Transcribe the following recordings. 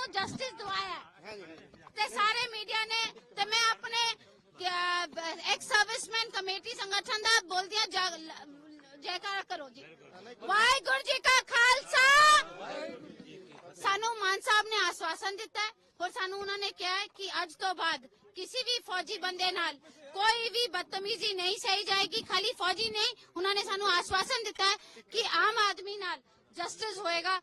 ਸਾਨੂੰ ਜਸਟਿਸ ਦਵਾਇਆ ਤੇ ਸਾਰੇ ਮੀਡੀਆ ਨੇ ਤੇ ਮੈਂ ਆਪਣੇ ਐਕਸ ਸਰਵਿਸਮੈਨ ਕਮੇਟੀ ਸੰਗਠਨ ਦਾ ਬੋਲਦੀ ਜੈਕਾਰ ਕਰੋ ਜੀ। ਵਾਹਿਗੁਰੂ ਜੀ ਕਾ ਖਾਲਸਾ। ਸਾਨੂੰ ਮਾਨ ਸਾਹਿਬ ਨੇ ਆਸਵਾਸਨ ਦਿੱਤਾ ਹੈ। ਔਰ ਸਾਨੂੰ ਉਹਨਾਂ ਨੇ ਕਿਹਾ ਹੈ ਕਿ ਅੱਜ ਤੋਂ ਬਾਅਦ ਕਿਸੇ ਵੀ ਫੌਜੀ ਬੰਦੇ ਨਾਲ ਕੋਈ ਵੀ ਬਦਤਮੀਜ਼ੀ ਨਹੀਂ ਸਹੀ ਜਾਏਗੀ, ਖਾਲੀ ਫੌਜੀ ਨਹੀਂ। ਉਹਨਾਂ ਨੇ ਸਾਨੂੰ ਆਸਵਾਸਨ ਦਿੱਤਾ ਹੈ ਕਿ ਆਮ ਆਦਮੀ ਜਸਟਿਸ ਹੋਏਗਾ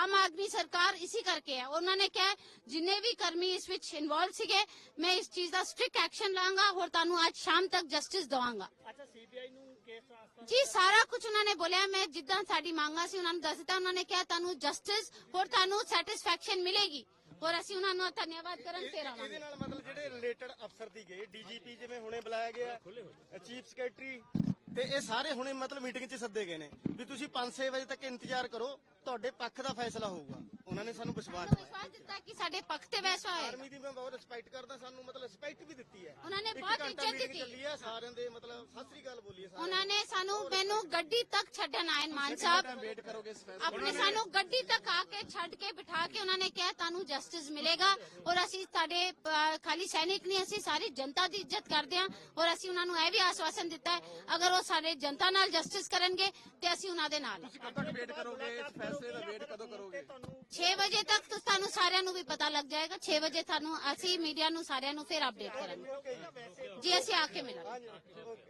ਆਮ ਆਦਮੀ ਸਰਕਾਰ ਇਸੇ ਕਰਕੇ ਹੈ। ਉਹਨਾਂ ਨੇ ਕਿਹਾ ਜਿੰਨੇ ਵੀ ਕਰਮੀ ਇਸ ਵਿੱਚ ਇਨਵੋਲਵ ਸੀਗੇ ਮੈਂ ਇਸ ਚੀਜ਼ ਦਾ ਸਟ੍ਰਿਕਟ ਐਕਸ਼ਨ ਲਾਂਗਾ ਔਰ ਤੁਹਾਨੂੰ ਅੱਜ ਸ਼ਾਮ ਤੱਕ ਜਸਟਿਸ ਦਵਾਂਗਾ। ਅੱਛਾ ਸੀਬੀਆਈ ਨੂੰ ਕੇਸ ਟ੍ਰਾਂਸਫਰ ਜੀ ਸਾਰਾ ਕੁਝ ਉਹਨਾਂ ਨੇ ਬੋਲਿਆ ਮੈਂ ਜਿੱਦਾਂ ਸਾਡੀ ਮੰਗਾਂ ਸੀ ਉਹਨਾਂ ਨੂੰ ਦੱਸ ਦਿੱਤਾ ਉਹਨਾਂ ਨੇ ਕਿਹਾ ਤੁਹਾਨੂੰ ਜਸਟਿਸ ਹੋਰ ਤੁਹਾਨੂੰ ਸੈਟੀਸਫੈਕਸ਼ਨ ਮਿਲੇਗੀ। ਔਰ ਅਸੀਂ ਉਹਨਾਂ ਨੂੰ ਧੰਨਵਾਦ ਕਰਨ ਫਿਰ ਇਹਦੇ ਆਵਾਂਗੇ। ਨਾਲ ਮਤਲਬ ਜਿਹੜੇ ਰਿਲੇਟਡ ਅਫਸਰ ਸੀਗੇ ਡੀਜੀਪੀ ਜਿਵੇਂ ਹੁਣੇ ਬੁਲਾਇਆ ਗਿਆ ਚੀਫ ਸੈਕਟਰੀ ਤੇ ਇਹ ਸਾਰੇ ਹੁਣੇ ਮਤਲਬ ਮੀਟਿੰਗ 'ਚ ਸੱਦੇ ਗਏ ਨੇ ਵੀ ਤੁਸੀਂ 5-6 ਵਜੇ ਤੱਕ ਇੰਤਜ਼ਾਰ ਕਰੋ ਤੁਹਾਡੇ ਪੱਖ ਦਾ ਫੈਸਲਾ ਹੋਊਗਾ। ਉਹਨਾਂ ਨੇ ਸਾਨੂੰ ਵਿਸ਼ਵਾਸ ਦਿੱਤਾ ਸਾਡੇ ਪੱਖ ਤੇ ਵੈਸਾ ਹੋਏਗਾ ਆਰਮੀ ਦੀ ਮੈਂ ਬਹੁਤ ਰਿਸਪੈਕਟ ਕਰਦਾ ਸਾਨੂੰ ਮਤਲਬ ਰਿਸਪੈਕਟ ਵੀ ਦਿੱਤੀ ਹੈ। ਉਹਨਾਂ ਨੇ ਇੱਕ ਬਹੁਤ ਘੰਟਾ ਇੱਜ਼ਤ meeting ਦਿੱਤੀ। ਚੱਲੀ ਹੈ ਸਾਰਿਆਂ ਦੇ ਮਤਲਬ ਸਤਿ ਸ੍ਰੀ ਅਕਾਲ ਬੋਲੀਏ ਸਾਰੇ ਉਹਨਾਂ ਨੇ। ਸਾਨੂੰ ਮੈਨੂੰ ਗੱਡੀ ਤੱਕ ਛੱਡਣ ਆਏ ਮਾਨ ਸਾਹਿਬ। ਵੇਟ ਕਰੋਗੇ ਇਸ ਆਪਣੇ ਸਾਨੂੰ ਗੱਡੀ ਤੱਕ ਆ ਕੇ ਛੱਡ ਕੇ ਬਿਠਾ ਕੇ ਉਹਨਾਂ ਨੇ ਕਿਹਾ ਤੁਹਾਨੂੰ ਜਸਟਿਸ ਮਿਲੇਗਾ ਔਰ ਅਸੀਂ ਸਾਡੇ ਖਾਲੀ ਸੈਨਿਕ ਨਹੀਂ ਅਸੀਂ ਸਾਰੀ ਜਨਤਾ ਦੀ ਇੱਜ਼ਤ ਕਰਦੇ ਹਾਂ ਔਰ ਅਸੀਂ ਉਹਨਾਂ ਨੂੰ ਇਹ ਵੀ ਆਸਵਾਸਨ ਦਿੱਤਾ ਹੈ ਅਗਰ ਉਹ ਸਾਡੇ ਜਨਤਾ ਨਾਲ ਜਸਟਿਸ ਕਰਨਗੇ ਤੇ ਅਸੀਂ ਉਹਨਾਂ ਦੇ ਨਾਲ ਹਾਂ। ਕਦੋਂ ਤੱਕ ਵੇਟ ਕਰੋਗੇ? ਇਸ ਫੈਸਲੇ ਦਾ ਵੇਟ ਕਦੋਂ ਕਰੋਗੇ? 6 ਵਜੇ ਤੱਕ ਤਾਂ ਤੁਹਾਨੂੰ ਸਾਰਿਆਂ ਨੂੰ ਵੀ ਪਤਾ ਲੱਗ ਜਾਏਗਾ। 6 ਵਜੇ ਤੁਹਾਨੂੰ ਅਸੀਂ ਮੀਡੀਆ ਨੂੰ ਸਾਰਿਆਂ ਨੂੰ ਫਿਰ ਅਪਡੇਟ ਕਰਾਂਗੇ। ਜੀ, ਅਸੀਂ ਆ ਕੇ ਮਿਲਾਂਗੇ।